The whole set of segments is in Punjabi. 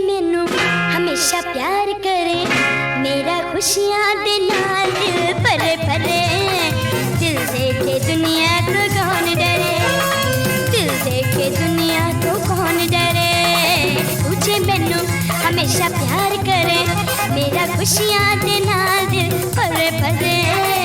ਮੈਨੂੰ ਹਮੇਸ਼ਾ ਪਿਆਰ ਕਰੇ। ਮੇਰਾ ਖੁਸ਼ੀਆਂ ਦੇ ਨਾਲ ਦਿਲ ਭਰੇ ਭਰੇ। ਦਿਲ ਦੇ ਕੇ ਦੁਨੀਆ ਤੋਂ ਕੌਣ ਡਰੇ? ਦਿਲ ਦੇ ਕੇ ਦੁਨੀਆ ਤੋਂ ਕੌਣ ਡਰੇ? ਤੁਸੀਂ ਮੈਨੂੰ ਹਮੇਸ਼ਾ ਪਿਆਰ ਕਰੇ। ਮੇਰਾ ਖੁਸ਼ੀਆਂ ਦੇ ਨਾਲ ਦਿਲ ਭਰੇ ਭਰੇ।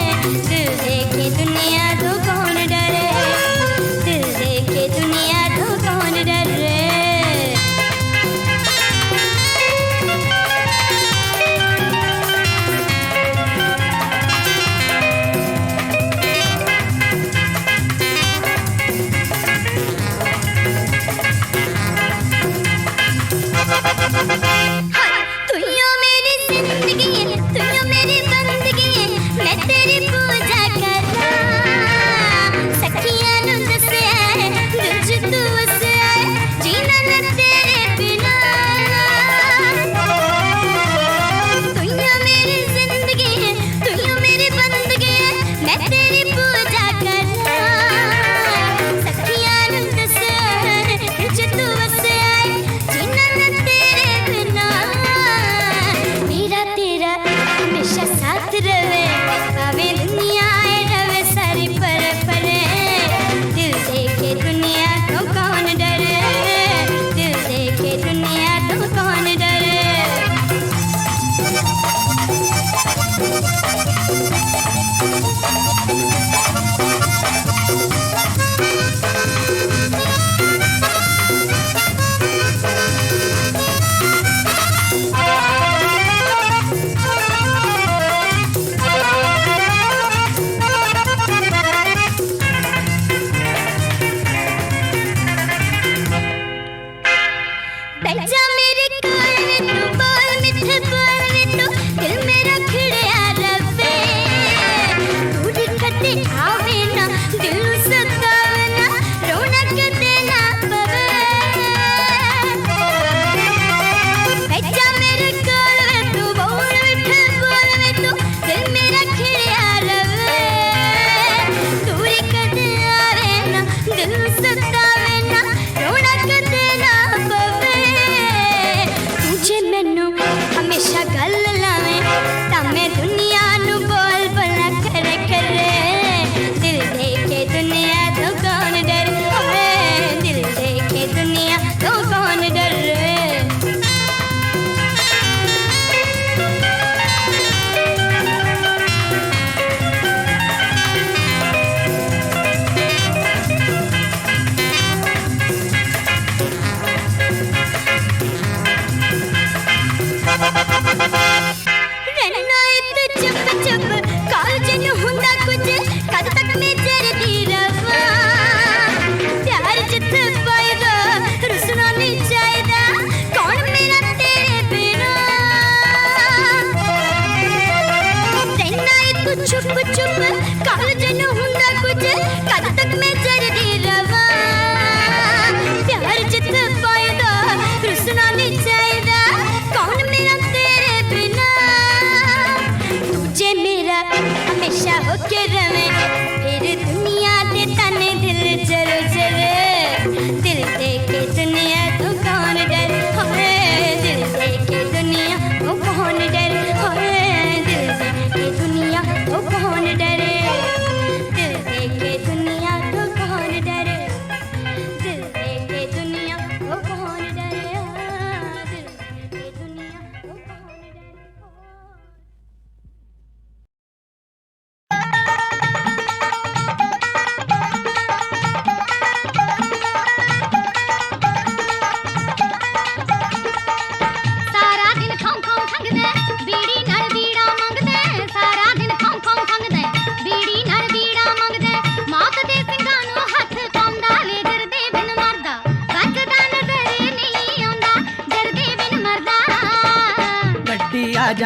me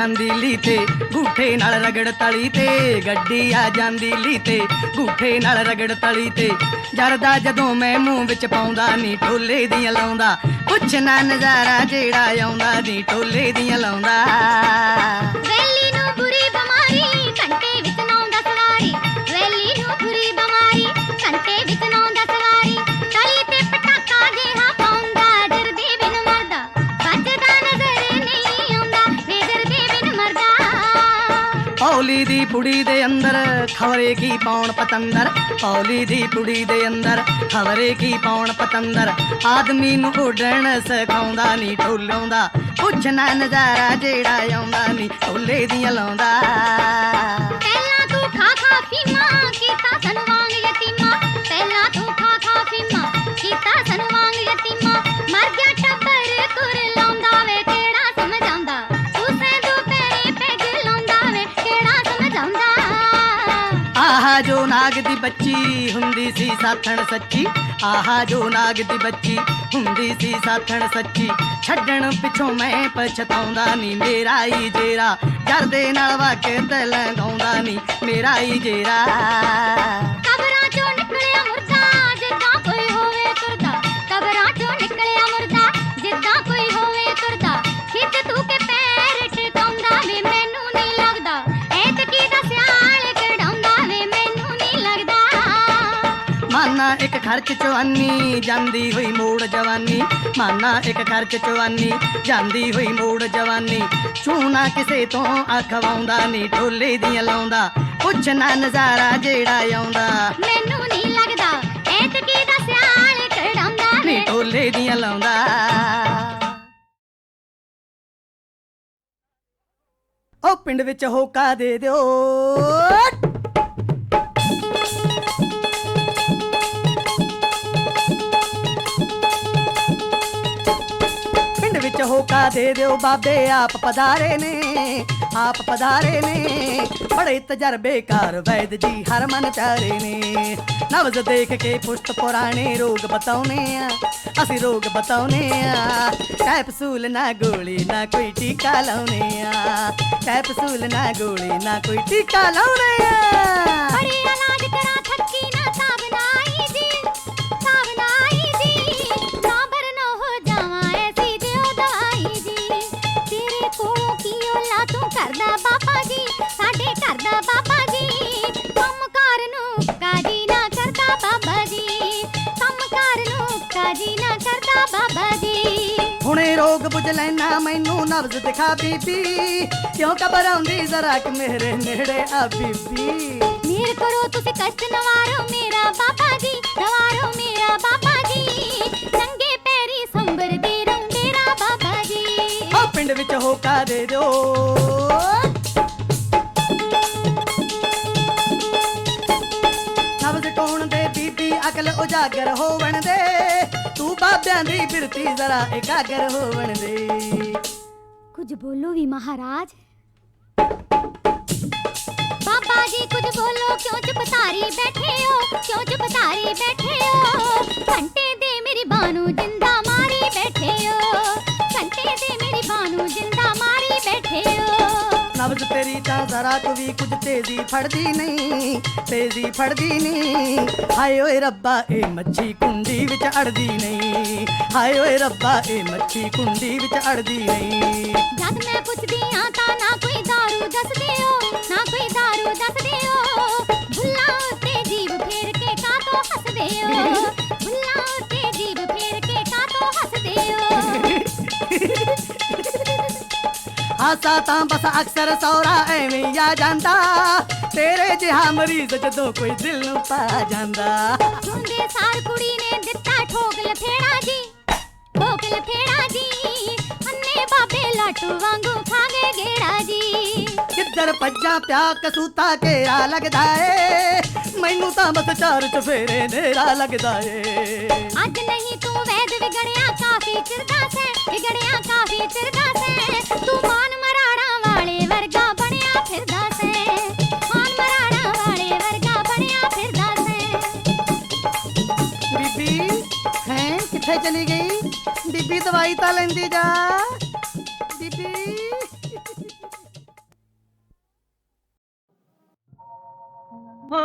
ਆ ਜਾਂਦੀ ਲੀ ਗੂਠੇ ਨਾਲ ਰਗੜ ਤਲੀ ਤੇ, ਗੱਡੀ ਆ ਜਾਂਦੀ ਲੀ ਤੇ ਗੂਠੇ ਨਾਲ ਰਗੜ ਤਲੀ ਤੇ। ਜਰਦਾ ਜਦੋਂ ਮੈਂ ਮੂੰਹ ਵਿੱਚ ਪਾਉਂਦਾ, ਨੀ ਟੋਲੇ ਦੀਆਂ ਲਾਉਂਦਾ। ਪੁੱਛ ਨਾ ਨਜ਼ਾਰਾ ਜਿਹੜਾ ਆਉਂਦਾ, ਨੀ ਟੋਲੇ ਦੀਆਂ ਲਾਉਂਦਾ। ਪੌਲੀ ਦੀ ਪੁੜੀ ਦੇ ਅੰਦਰ ਖਵਰੇ ਕੀ ਪਾਉਣ ਪਤੰਦਰ? ਪੌਲੀ ਦੀ ਪੁੜੀ ਦੇ ਅੰਦਰ ਖਵਰੇ ਕੀ ਪਾਉਣ ਪਤੰਦਰ? ਆਦਮੀ ਨੂੰ ਉੱਡਣ ਸਿਖਾਉਂਦਾ ਨਹੀਂ ਢੋਲਾਉਂਦਾ। ਪੁੱਛ ਨਜ਼ਾਰਾ ਜਿਹੜਾ ਆਉਂਦਾ ਨਹੀਂ ਢੋਲੇ ਦੀਆਂ ਲਾਉਂਦਾ। ਪਹਿਲਾਂ ਤੂੰ ਖਾ ਖਾ ਫੀਮਾ ਕੀਤਾ ਸਾਨੂੰ ਵਾਂਗ ਯਤੀਮਾ। ਪਹਿਲਾਂ ਤੂੰ ਖਾ ਖਾ ਫੀਮਾ ਕੀਤਾ ਸਾਨੂੰ ਵਾਂਗ ਯਤੀਮਾ। ਮਰ ਗਿਆ ਆਹਾ ਜੋ ਨਾਗ ਦੀ ਬੱਚੀ ਹੁੰਦੀ ਸੀ ਸਾਥਣ ਸੱਚੀ। ਆਹਾ ਜੋ ਨਾਗ ਦੀ ਬੱਚੀ ਹੁੰਦੀ ਸੀ ਸਾਥਣ ਸੱਚੀ। ਛੱਡਣ ਪਿੱਛੋਂ ਮੈਂ ਪਛਤਾਉਂਦਾ ਨਹੀਂ ਮੇਰਾ ਹੀ ਜੇਰਾ। ਡਰਦੇ ਨਾਲ ਵਾਕੇ ਤੇ ਲੰਗਾਉਂਦਾ ਨਹੀਂ ਮੇਰਾ ਹੀ ਜੇਰਾ। ਮਾਨਾ ਇੱਕ ਖਰਚ ਚਵਾਨੀ ਜਾਂਦੀ ਹੋਈ ਮੋੜ ਜਵਾਨੀ। ਮਾਨਾ ਇੱਕ ਖਰਚ ਚਵਾਨੀ ਜਾਂਦੀ ਹੋਈ ਮੋੜ ਜਵਾਨੀ। ਚੂਨਾ ਕਿਸੇ ਤੋਂ ਅਖਵਾਉਂਦਾ ਨਹੀਂ ਢੋਲੇ ਦੀਆਂ ਲਾਉਂਦਾ। ਪੁੱਛ ਨਾ ਨਜ਼ਾਰਾ ਜਿਹੜਾ ਆਉਂਦਾ। ਮੈਨੂੰ ਨਹੀਂ ਲੱਗਦਾ ਐਤਕੀ ਦਾ ਸਿਆਲ ਕਢਾਉਂਦਾ ਵੇ। ਨੀ ਢੋਲੇ ਦੀਆਂ ਲਾਉਂਦਾ। ਉਹ ਪਿੰਡ ਵਿੱਚ ਹੋਕਾ ਦੇ ਦਿਓ। ਹੋਕਾ ਦੇ ਦਿਓ ਬਾਬੇ, ਆਪ ਪਧਾਰੇ ਨੇ, ਆਪ ਪਧਾਰੇ ਨੇ। ਬੜੇ ਤਜਰਬੇਕਾਰ ਵੈਦ ਜੀ, ਹਰਮਨ ਚਾਰੇ ਨੇ। ਨਵਜ਼ ਦੇਖ ਕੇ ਪੁਸ਼ਤ ਪੁਰਾਣੇ ਰੋਗ ਬਤਾਉਨੇ ਆ, ਅਸੀਂ ਰੋਗ ਬਤਾਉਨੇ ਆ। ਕੈਪਸੂਲ ਨਾ ਗੋਲੀ, ਨਾ ਕੋਈ ਟੀਕਾ ਲਾਉਨੇ ਆ। ਕੈਪਸੂਲ ਨਾ ਗੋਲੀ, ਨਾ ਕੋਈ ਟੀਕਾ ਲਾਉਨੇ ਆ। ਬੜੀ ਇਲਾਜ ਕਰਾਂ ਨੂੰ ਕਰਦਾ ਬਾਬਾ ਜੀ। ਹੁਣੇ ਰੋਗ ਬੁਝ ਲੈਣਾ ਮੈਨੂੰ ਨਬਜ਼ ਦਿਖਾ ਬੀਬੀ। ਕਿਉਂ ਘਬਰਾਉਂਦੀ ਜ਼ਰਾ ਕਿ ਮੇਰੇ ਨੇੜੇ ਆ ਬੀਬੀ। ਮੇਰ ਕਰੋ ਤੁਸੀਂ ਕਸ਼ਟ ਨਵਾਰੋ ਮੇਰਾ ਬਾਬਾ ਜੀ। ਨਵਾਰੋ ਮੇਰਾ ਬਾਬਾ ਜੀ। ਨੰਗੇ ਪੈਰੀ ਸੰਬਰ ਦੇ ਰੰਗ ਮੇਰਾ ਬਾਬਾ ਜੀ। ਆ ਪਿੰਡ ਵਿੱਚ ਹੋਕਾ ਦੇ ਦਿਓ। ਨਬਜ਼ ਟੋਣ ਦੇ ਬੀਬੀ ਅਕਲ ਉਜਾਗਰ ਹੋਵਣ ਦੇ। ਬਾਬਿਆਂ ਦੀ ਬਿਰਤੀ ਜ਼ਰਾ ਇਕਾਗਰ ਹੋਵਣ ਦੇ। ਕੁਝ ਬੋਲੋ ਵੀ ਮਹਾਰਾਜ। ਬਾਬਾ ਜੀ, ਕੁਝ ਬੋਲੋ, ਕਿਉਂ ਚੁੱਪ ਤਾਰੀ ਬੈਠੇ ਹੋ? ਕਿਉਂ ਚੁੱਪ ਤਾਰੀ ਬੈਠੇ ਹੋ? ਘੰਟੇ ਦੇ ਮੇਰੀ ਬਾਨੂ ਜਿੰਦਾ ਮਾਰੀ ਬੈਠੇ ਹੋ। ਘੰਟੇ ਦੇ ਮੇਰੀ ਬਾਨੂ ਜਿੰਦਾ ਮਾਰੀ ਬੈਠੇ ਹੋ ਨਬਜ਼ ਤੇਰੀ ਤਾਂ ਜ਼ਰਾ ਕੁ ਵੀ ਕੁਝ ਤੇਜ਼ੀ ਫੜਦੀ ਨਹੀਂ ਤੇਜ਼ੀ ਫੜਦੀ ਨਹੀਂ ਹਾਏ ਓਏ ਰੱਬਾ ਇਹ ਮੱਛੀ ਕੁੰਡੀ ਵਿੱਚ ਅੜਦੀ ਨਹੀਂ ਹਾਏ ਓਏ ਰੱਬਾ ਇਹ ਮੱਛੀ ਕੁੰਡੀ ਵਿੱਚ ਅੜਦੀ ਨਹੀਂ ਜਦ ਮੈਂ ਪੁੱਛਦੀ ਆ ਤਾਂ ਨਾ ਕੋਈ दारू ਦੱਸਦੇ ਹੋ ਨਾ ਕੋਈ दारू ਦੱਸਦੇ ਹੋ ਭੁੱਲਾਂ ਉੱਤੇ ਜੀਭ ਫੇਰ ਕੇ ਕਾਤੋਂ ਹੱਸਦੇ ਹੋ ਹਾਸਾ ਤਾਂ ਬਸ ਅਕਸਰ ਸੌਰਾ ਐਵੇਂ ਆ ਜਾਂਦਾ। ਤੇਰੇ ਜਿਹਾ ਮਰੀਜ਼ ਜਦੋਂ ਕੋਈ ਦਿਲ ਨੂੰ ਪਾ ਜਾਂਦਾ। ਸੁਣਦੇ ਸਾਰ ਕੁੜੀ ਨੇ ਦਿੱਤਾ ਠੋਕ ਲਫੇੜਾ ਜੀ, ਠੋਕ ਲਫੇੜਾ ਜੀ। ਅੰਨੇ ਬਾਬੇ ਲਾਟੂ ਵਾਂਗੂ ਖਾਗੇ ਗੇੜਾ ਜੀ। ਕਿੱਧਰ ਭੱਜਾਂ ਪਿਆ ਕਸੂਤਾ ਘੇਰਾ ਲੱਗਦਾ ਏ ਮੈਨੂੰ ਤਾਂ ਬਸ ਚਾਰ ਚਫੇਰੇ ਨੇਰਾ ਲੱਗਦਾ ਏ ਅੱਜ ਨਹੀਂ ਤੂੰ ਵੈਦ ਵਿਗੜਿਆ ਕਾਫੀ ਚਿਰਦਾ ਸੈਂ ਵਿਗੜਿਆ ਕਾਫੀ ਚਿਰਦਾ ਸੈਂ ਤੂੰ ਮਾਨ ਮਰਾੜਾ ਵਾਲੇ ਵਰਗਾ ਬਣਿਆ ਫਿਰਦਾ ਸੈਂ ਮਾਨ ਮਰਾੜਾ ਵਾਲੇ ਵਰਗਾ ਬਣਿਆ ਫਿਰਦਾ ਸੈਂ ਬੀਬੀ ਹੈ ਕਿੱਥੇ ਚਲੀ ਗਈ ਬੀਬੀ ਦਵਾਈ ਤਾਂ ਲੈਂਦੀ ਜਾ मतलब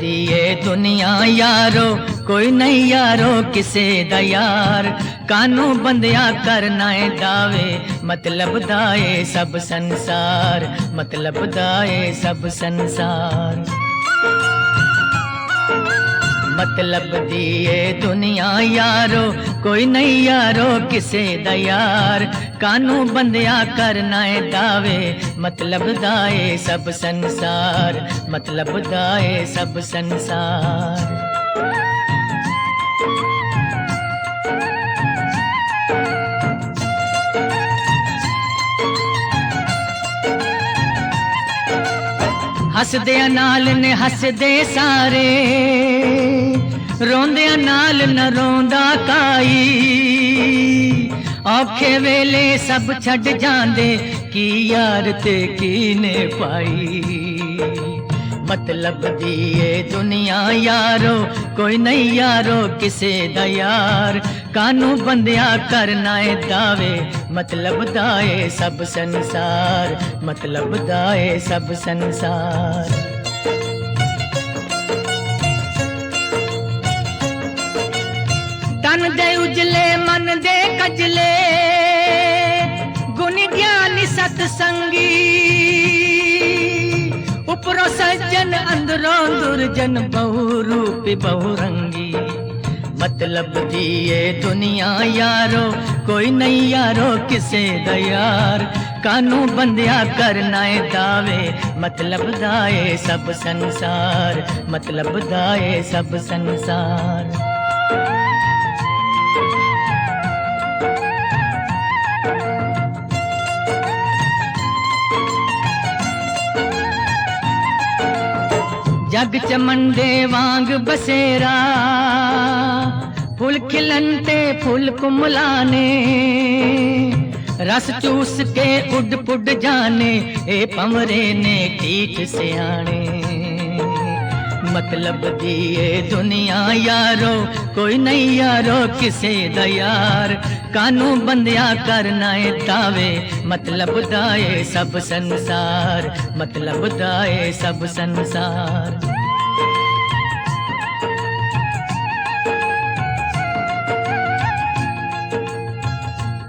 दिए दुनिया यारो कोई नहीं यारो किसे दयार? ਯਾਰ ਕਾਨੂੰ ਬੰਦਿਆ ਕਰਨਾ ਏ ਦਾਵੇ ਮਤਲਬ ਦਾ ਏ ਸਭ ਸੰਸਾਰ ਮਤਲਬ ਦਾ ਏ ਸਭ ਸੰਸਾਰ ਮਤਲਬ ਦੀ ਏ ਦੁਨੀਆ ਯਾਰੋ ਕੋਈ ਨਹੀਂ ਯਾਰੋ ਕਿਸੇ ਦਾ ਯਾਰ ਕਾਨੂੰ ਬੰਦਿਆ ਕਰਨਾ ਏ ਦਾਵੇ ਮਤਲਬ ਦਾ ਏ ਸਭ ਸੰਸਾਰ ਮਤਲਬ ਦਾ ਏ ਸਭ ਸੰਸਾਰ ਹੱਸਦਿਆਂ ਨਾਲ ਨੇ ਹੱਸਦੇ ਸਾਰੇ ਰੋਂਦਿਆਂ ਨਾਲ ਨ ਰੋਂਦਾ ਕਾਈ ਔਖੇ ਵੇਲੇ ਸਭ ਛੱਡ ਜਾਂਦੇ ਕੀ ਯਾਰ ਤੇ ਕੀ ਨੇ ਪਾਈ ਮਤਲਬ ਦੀ ਏ ਦੁਨੀਆ ਯਾਰੋ ਕੋਈ ਨਹੀਂ ਯਾਰੋ ਕਿਸੇ ਦਾ ਯਾਰ ਕਾਨੂੰ ਬੰਦਿਆ ਕਰਨਾ ਏ ਦਾਵੇ ਮਤਲਬ ਦਾ ਏ ਸਭ ਸੰਸਾਰ ਮਤਲਬ ਦਾ ਏ ਸਭ ਸੰਸਾਰ ਤਨ ਦੇ ਉਜਲੇ ਮਨ ਦੇ ਕਜਲੇ ਗੁਣ ਗਿਆਨੀ ਸਤ ਸੰਗੀ ਉਪਰੋਂ ਸੱਜਣ ਅੰਦਰੋਂ ਦੁਰਜਨ ਬਹੁ ਰੂਪ ਬਹੁ ਰੰਗੀ ਮਤਲਬ ਦੀ ਏ ਦੁਨੀਆ ਯਾਰੋ ਕੋਈ ਨਹੀਂ ਯਾਰੋ ਕਿਸੇ ਦਾ ਯਾਰ ਕਾਨੂੰ ਬੰਦਿਆ ਕਰਨਾ ਏ ਦਾਵੇ ਮਤਲਬ ਦਾ ਏ ਸਭ ਸੰਸਾਰ ਮਤਲਬ ਦਾ ਜਗ ਚ ਮੰਡੇ ਵਾਂਗ ਬਸੇਰਾ। ਫੁੱਲ ਖਿਲਨ ਤੇ ਫੁੱਲ ਕੁਮਲਾਨੇ ਰਸ ਚੂਸ ਕੇ ਉੱਡ ਪੁੱਡ ਜਾਣੇ ਇਹ ਪੰਵਰੇ ਨੇ ਠੀਕ ਸਿਆਣੇ। ਮਤਲਬ ਦੀ ਏ ਦੁਨੀਆ ਯਾਰੋ ਕੋਈ ਨਹੀਂ ਯਾਰੋ ਕਿਸੇ ਦਾ ਯਾਰ ਕਾਨੂੰ ਬੰਦਿਆ ਕਰਨਾ ਏ ਤਾਵੇ ਮਤਲਬ ਦਾ ਏ ਸਭ ਸੰਸਾਰ ਮਤਲਬ ਦਾ ਏ ਸਭ ਸੰਸਾਰ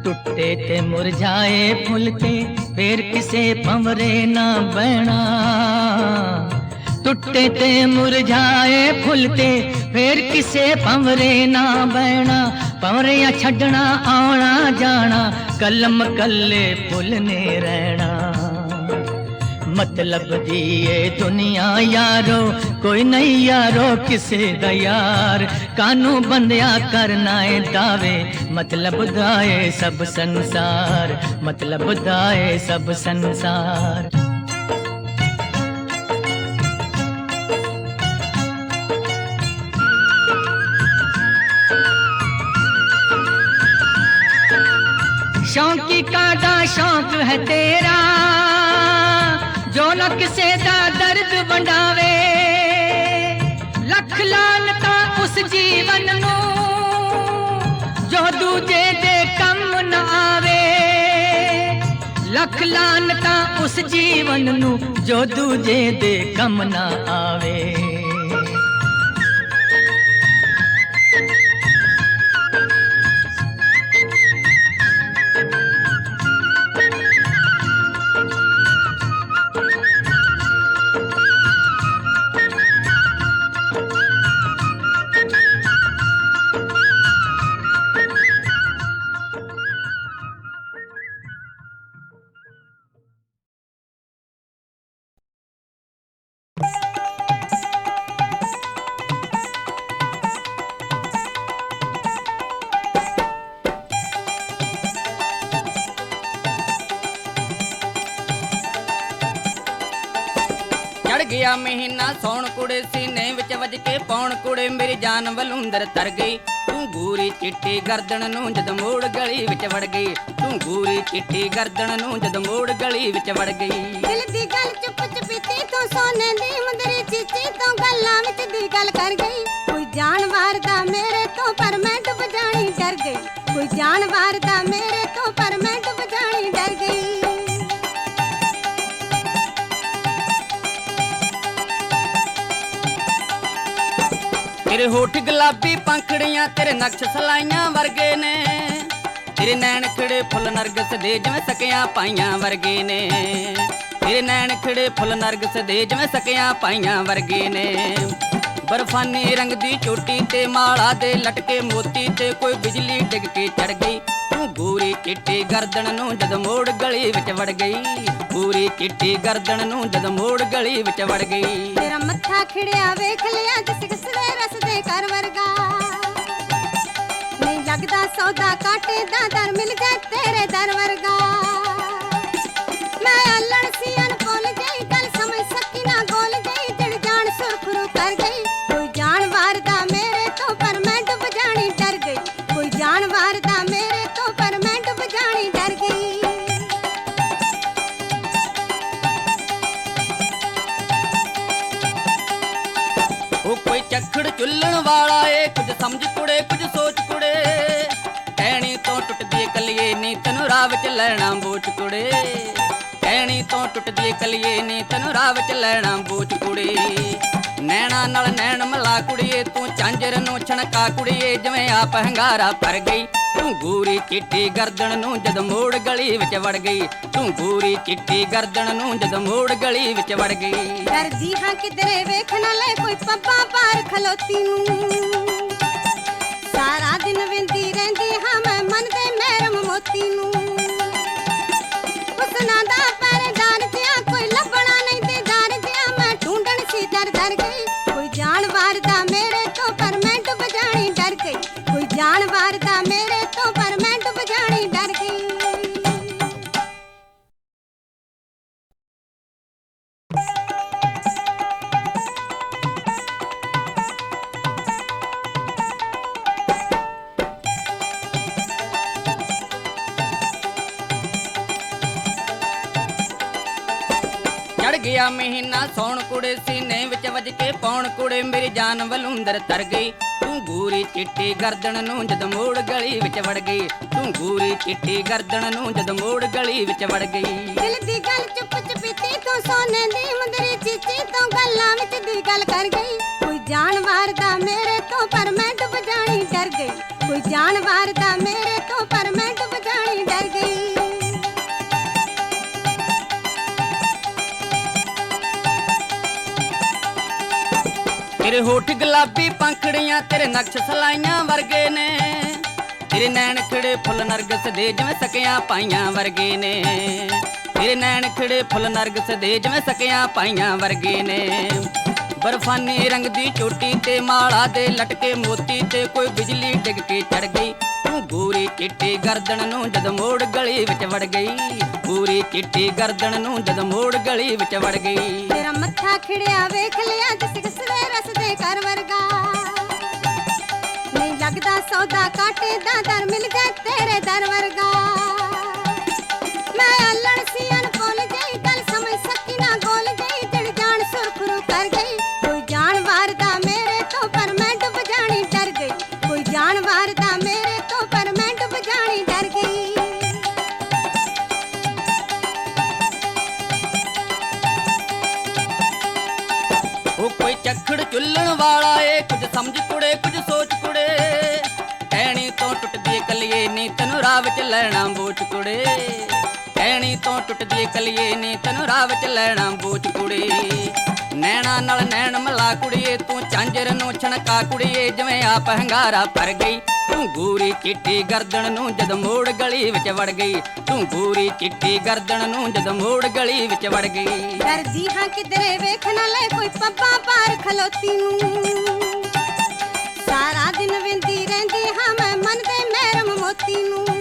ਟੁੱਟੇ ਤੇ ਮੁਰਝਾਏ ਫੁੱਲ ਤੇ ਫੇਰ ਕਿਸੇ ਪੰਵਰੇ ਨਾ ਬਹਿਣਾ ਟੁੱਟੇ ਤੇ ਮੁਰਝਾਏ ਫੁੱਲ ਤੇ ਫੇਰ ਕਿਸੇ ਪੰਵਰੇ ਨਾ ਬਹਿਣਾ ਪੰਵਰਿਆਂ ਛੱਡਣਾ ਆਉਣਾ ਜਾਣਾ ਕਲਮ ਕੱਲੇ ਫੁੱਲ ਨੇ ਰਹਿਣਾ ਮਤਲਬ ਦੀ ਏ ਦੁਨੀਆ ਯਾਰੋ ਕੋਈ ਨਹੀਂ ਯਾਰੋ ਕਿਸੇ ਦਾ ਯਾਰ ਕਾਨੂੰ ਬੰਦਿਆ ਕਰਨਾ ਏ ਦਾਵੇ ਮਤਲਬ ਦਾ ਏ ਸਭ ਸੰਸਾਰ ਮਤਲਬ ਦਾ ਏ ਸਭ ਸੰਸਾਰ ਸ਼ੌਂਕੀ ਕਾਦਾ ਸ਼ੌਂਕ ਹੈ ਤੇਰਾ ਜੋ ਨਾ ਕਿਸੇ ਦਾ ਦਰਦ ਵੰਡਾਵੇ ਲੱਖ ਲਾਨਤਾ ਉਸ ਜੀਵਨ ਨੂੰ, ਜੋ ਦੂਜੇ ਦੇ ਕੰਮ ਨਾ ਆਵੇ। ਲੱਖ ਲਾਨਤਾ ਜਾਨ ਵਲੂੰਦਰ ਤਰ ਗਈ। ਤੂੰ ਗੂਰੀ ਚਿੱਟੀ ਗਰਦਨ ਨੂੰ ਜਦ ਮੋੜ ਗਲੀ ਵਿੱਚ ਵੜ ਗਈ। ਤੂੰ ਗੂਰੀ ਚਿੱਟੀ ਗਰਦਨ ਨੂੰ ਜਦ ਮੋੜ ਗਲੀ ਵਿੱਚ ਵੜ ਗਈ। ਦਿਲ ਦੀ ਗੱਲ ਚੁੱਪ ਚੁਪੀਤੀ, ਤੋਂ ਸੋਨੇ ਦੀ ਮੁੰਦਰੀ ਚੀਚੀ ਤੋਂ ਗੱਲਾਂ ਵਿੱਚ ਦੀ ਗੱਲ ਕਰ ਗਈ। ਕੋਈ ਜਾਨਵਰ ਦਾ ਮੇਰੇ ਤੋਂ ਪਰ ਮੈਂ ਡੁੱਬ ਜਾਣੀ ਡਰ ਗਈ। ਕੋਈ ਜਾਨਵਰ ਦਾ ਮੇਰੇ ਤੋਂ ਪਰ ਮੈਂ ਤੇਰੇ ਹੋਠ ਗੁਲਾਬੀ ਪੰਖੜੀਆਂ ਤੇਰੇ ਨਕਸ਼ ਸਲਾਈਆਂ ਵਰਗੇ ਨੇ। ਤੇਰੇ ਨੈਣ ਖੜੇ ਫੁੱਲ ਨਰਗਸ ਦੇ ਜਿਵੇਂ ਸਕਿਆਂ ਪਾਈਆਂ ਵਰਗੇ ਨੇ। ਤੇਰੇ ਨੈਣ ਖੜੇ ਫੁੱਲ ਨਰਗਸ ਦੇ ਜਿਵੇਂ ਸਕਿਆਂ ਪਾਈਆਂ ਵਰਗੇ ਨੇ। ਬਰਫਾਨੀ ਰੰਗ ਦੀ ਚੋਟੀ ਤੇ ਮਾਲਾ ਦੇ ਲਟਕੇ ਮੋਤੀ ਤੇ ਕੋਈ ਬਿਜਲੀ ਡਿੱਗ ਕੇ ਚੜ ਗਈ। ਤੂੰ ਗੋਰੀ ਚਿੱਟੀ ਗਰਦਨ ਨੂੰ ਜਦ ਮੋੜ ਗਲੀ ਵਿੱਚ ਵੜ ਗਈ। ਗੋਰੀ ਚਿੱਟੀ ਗਰਦਨ ਨੂੰ ਜਦ ਮੋੜ ਗਲੀ ਵਿੱਚ ਵੜ ਗਈ। ਤੇਰਾ ਮੱਥਾ ਖਿੜਿਆ ਵੇਖ ਲਿਆ ਜਿਸ ਕਿਸ ਦੇ ਵਰਗਾ। ਨਹੀਂ ਲੱਗਦਾ ਸੌਦਾ ਕਾਟੇ ਦਾ ਦਰ ਮਿਲ ਜਾ ਤੇਰੇ ਦਰ ਵਰਗਾ। ਉਹ ਕੋਈ ਚੱਖੜ ਚੁੱਲਣ ਵਾਲਾ ਏ, ਕੁਝ ਸਮਝ ਕੁੜੇ, ਕੁਝ ਸੋਚ ਕੁੜੇ। ਕਹਿਣੀ ਤੋਂ ਟੁੱਟਦੀ ਕਲੀਏ ਨੀ ਤੈਨੂੰ ਰਾਹ ਵਿੱਚ ਲੈਣਾ ਬੋਚ ਕੁੜੇ। ਕਹਿਣੀ ਤੋਂ ਟੁੱਟਦੀ ਕਲੀਏ ਨੀ ਤੈਨੂੰ ਰਾਹ ਵਿੱਚ ਲੈਣਾ ਬੋਚ ਕੁੜੇ। ਨੈਣਾ ਨਾਲ ਨੈਣ ਮਲਾ ਕੁੜੀਏ, ਤੂੰ ਚਾਂਜਰ ਨੂੰ ਛਣਕਾ ਕੁੜੀਏ, ਜਿਵੇਂ ਆਪ ਹੰਗਾਰਾ ਭਰ ਗਈ। ਤੂੰ ਗੂਰੀ ਚਿੱਟੀ ਗਰਦਨ ਨੂੰ ਜਦ ਮੋੜ ਗਲੀ ਵਿੱਚ ਵੜ ਗਈ। ਤੂੰ ਗੂਰੀ ਚਿੱਟੀ ਗਰਦਨ ਨੂੰ ਜਦ ਮੋੜ ਗਲੀ ਵਿੱਚ ਵੜ ਗਈ। ਡਰਦੀ ਹਾਂ ਕਿਧਰੇ ਵੇਖ ਨਾ ਲੈ ਕੋਈ ਪੱਪਾ ਪਾਰ ਖਲੋਤੀ ਨੂੰ। ਸਾਰਾ ਦਿਨ ਵਿੰਦੀ ਰਹਿੰਦੀ ਹਾਂ ਮੈਂ ਮਨ ਦੇ ਮਹਿਰਮ ਮੋਤੀ ਨੂੰ। ਹੁਸਨਾ ਜਾਨ ਤਰ ਗਈ। ਤੂੰ ਗੂਰੀ ਚਿੱਟੀ ਗਰਦਨ ਨੂੰ ਜਦ ਮੋੜ ਗਲੀ ਵਿੱਚ ਵੜ ਗਈ। ਤੂੰ ਗੂਰੀ ਚਿੱਟੀ ਗਰਦਨ ਨੂੰ ਜਦ ਮੋੜ ਗਲੀ ਵਿੱਚ ਵੜ ਗਈ। ਦਿਲ ਦੀ ਗੱਲ ਚੁੱਪ ਚੁਪੀਤੀ ਤੂੰ ਸੋਨੇ ਦੀ ਮੁੰਦਰੀ ਚੀਚੀ ਤੋਂ ਗੱਲਾਂ ਵਿੱਚ ਦੀ ਗੱਲ ਕਰ ਗਈ। ਕੋਈ ਜਾਨਵਰ ਦਾ ਮੇਰੇ ਤੋਂ ਪਰ ਮੈਂ ਡੁੱਬ ਜਾਣੀ ਡਰ ਗਈ। ਕੋਈ ਜਾਨਵਰ ਦਾ ਮੇਰੇ ਤੋਂ ਪਰ ਮੈਂ ਡੁੱਬ ਜਾਣੀ ਡਰ ਗਈ। ਤੇਰੇ ਹੋਠ ਗੁਲਾਬੀ ਪੰਖੜੀਆਂ ਤੇਰੇ ਨਕਸ਼ ਸਲਾਈਆਂ ਵਰਗੇ ਨੇ। ਤੇਰੇ ਨੈਣ ਖੜੇ ਫੁੱਲ ਨਰਗਸ ਦੇ ਜਿਵੇਂ ਸਕਿਆਂ ਪਾਈਆਂ ਵਰਗੇ ਨੇ। ਤੇਰੇ ਨੈਣ ਖੜੇ ਫੁੱਲ ਨਰਗਸ ਦੇ ਜਿਵੇਂ ਸਕਿਆਂ ਪਾਈਆਂ ਵਰਗੇ ਨੇ। ਬਰਫਾਨੀ ਰੰਗ ਦੀ ਚੋਟੀ ਤੇ ਮਾਲਾ ਦੇ ਲਟਕੇ ਮੋਤੀ ਤੇ ਕੋਈ ਬਿਜਲੀ ਡਿੱਗ ਕੇ ਚੜ ਗਈ। ਤੂੰ ਗੋਰੀ ਚਿੱਟੀ ਗਰਦਨ ਨੂੰ ਜਦ ਮੋੜ ਗਲੀ ਵਿੱਚ ਵੜ ਗਈ। ਗੋਰੀ ਚਿੱਟੀ ਗਰਦਨ ਨੂੰ ਜਦ ਮੋੜ ਗਲੀ ਵਿੱਚ ਵੜ ਗਈ। ਮੱਥਾ ਖਿੜਿਆ ਵੇਖ ਲਿਆ ਜਿਸ ਕਿਸ ਦੇ ਰਸ ਵਰਗਾ। ਨਹੀਂ ਲੱਗਦਾ ਸੌਦਾ ਕਾਟੇ ਦਾ ਦਰ ਮਿਲ ਜਾ ਤੇਰੇ ਦਰ ਵਰਗਾ। ਮੈਂ ਅਲਣ ਸੀ ਉਹ ਕੋਈ ਚੱਖੜ ਚੁੱਲਣ ਵਾਲਾ ਏ, ਕੁਝ ਸਮਝ ਕੁੜੇ, ਕੁਝ ਸੋਚ ਕੁੜੇ। ਕਹਿਣੀ ਤੋਂ ਟੁੱਟਦੀ ਏ ਕਲੀਏ ਨੀ ਤੈਨੂੰ ਰਾਹ ਵਿੱਚ ਲੈਣਾ ਬੋਚ ਕੁੜੇ। ਕਹਿਣੀ ਤੋਂ ਟੁੱਟਦੀ ਕਲੀਏ ਨੀ, ਤੈਨੂੰ ਰਾਹ ਵਿੱਚ ਲੈਣਾ ਬੋਚ ਕੁੜੇ। ਨੈਣਾ ਨਾਲ ਨੈਣ ਮਲਾ ਕੁੜੀਏ, ਤੂੰ ਚਾਂਜਰ ਨੂੰ ਛਣਕਾ ਕੁੜੀਏ, ਜਿਵੇਂ ਆਪ ਹੰਗਾਰਾ ਭਰ ਗਈ। ਤੂੰ ਗੂਰੀ ਚਿੱਟੀ ਗਰਦਨ ਨੂੰ ਜਦ ਮੋੜ ਗਲੀ ਵਿੱਚ ਵੜ ਗਈ। ਤੂੰ ਗੂਰੀ ਚਿੱਟੀ ਗਰਦਨ ਨੂੰ ਜਦ ਮੋੜ ਗਲੀ ਵਿੱਚ ਵੜ ਗਈ। ਡਰਦੀ ਹਾਂ ਕਿਧਰੇ ਵੇਖ ਨਾ ਲੈ ਕੋਈ ਪੱਪਾ ਪਾਰ ਖਲੋਤੀ ਨੂੰ। ਸਾਰਾ ਦਿਨ ਵਿੰਦੀ ਰਹਿੰਦੀ ਹਾਂ ਮੈਂ, ਮਨ ਦੇ ਮਹਿਰਮ ਮੋਤੀ ਨੂੰ।